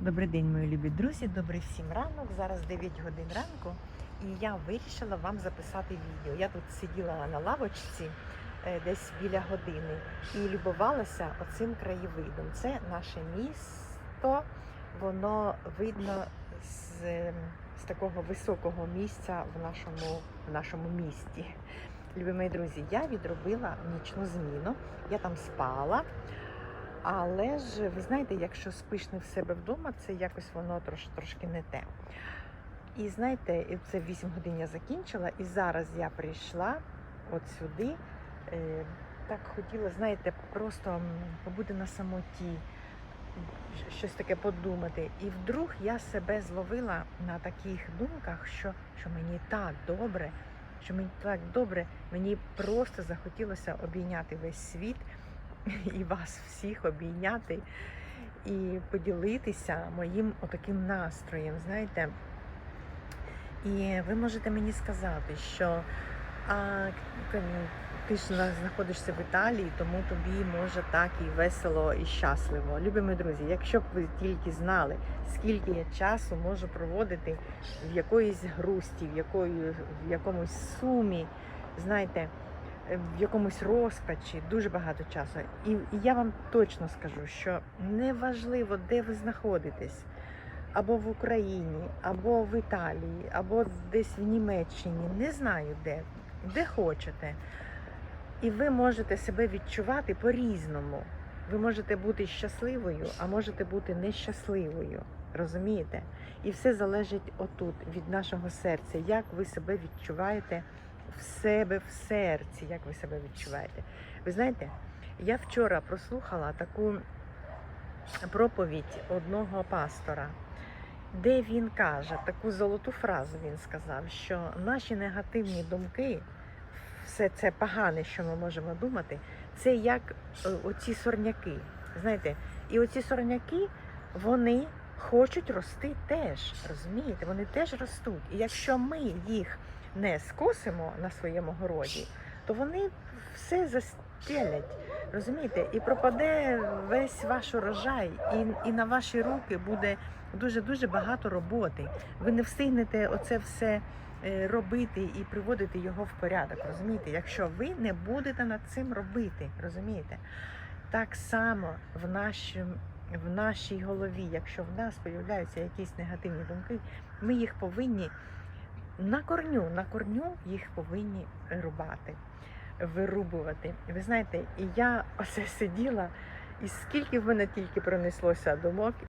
Добрий день, мої любі друзі, добрий всім ранок. Зараз 9 годин ранку, і я вирішила вам записати відео. Я тут сиділа на лавочці е, десь біля години і любувалася оцим краєвидом. Це наше місто, воно видно з, ем, з такого високого місця в нашому, в нашому місті. Любі мої друзі, я відробила нічну зміну, я там спала. Але ж ви знаєте, якщо спиш не в себе вдома, це якось воно трош, трошки не те. І знаєте, це 8 годин я закінчила, і зараз я прийшла от сюди. Е, так хотіла, знаєте, просто побути на самоті, щось таке подумати. І вдруг я себе зловила на таких думках, що, що мені так добре, що мені так добре, мені просто захотілося обійняти весь світ і вас всіх обійняти і поділитися моїм отаким настроєм, знаєте. І ви можете мені сказати, що а, ти ж знаходишся в Італії, тому тобі може так і весело, і щасливо. Любі мої друзі, якщо б ви тільки знали, скільки я часу можу проводити в якоїсь грусті, в, якої, в якомусь сумі, знаєте, в якомусь розпачі, дуже багато часу. І, я вам точно скажу, що неважливо, де ви знаходитесь, або в Україні, або в Італії, або десь в Німеччині, не знаю де, де хочете. І ви можете себе відчувати по-різному. Ви можете бути щасливою, а можете бути нещасливою. Розумієте? І все залежить отут, від нашого серця, як ви себе відчуваєте в себе в серці, як ви себе відчуваєте. Ви знаєте, я вчора прослухала таку проповідь одного пастора, де він каже таку золоту фразу. Він сказав, що наші негативні думки, все це погане, що ми можемо думати, це як е, оці сорняки. Знаєте, і оці сорняки, вони хочуть рости теж. Розумієте, вони теж ростуть. І якщо ми їх не скосимо на своєму городі, то вони все застелять. Розумієте, і пропаде весь ваш урожай, і, і на ваші руки буде дуже дуже багато роботи. Ви не встигнете оце все е, робити і приводити його в порядок. Розумієте, якщо ви не будете над цим робити, розумієте? Так само в нашому. В нашій голові, якщо в нас появляються якісь негативні думки, ми їх повинні на корню, на корню їх повинні рубати, вирубувати. Ви знаєте, і я оце сиділа, і скільки в мене тільки пронеслося думок,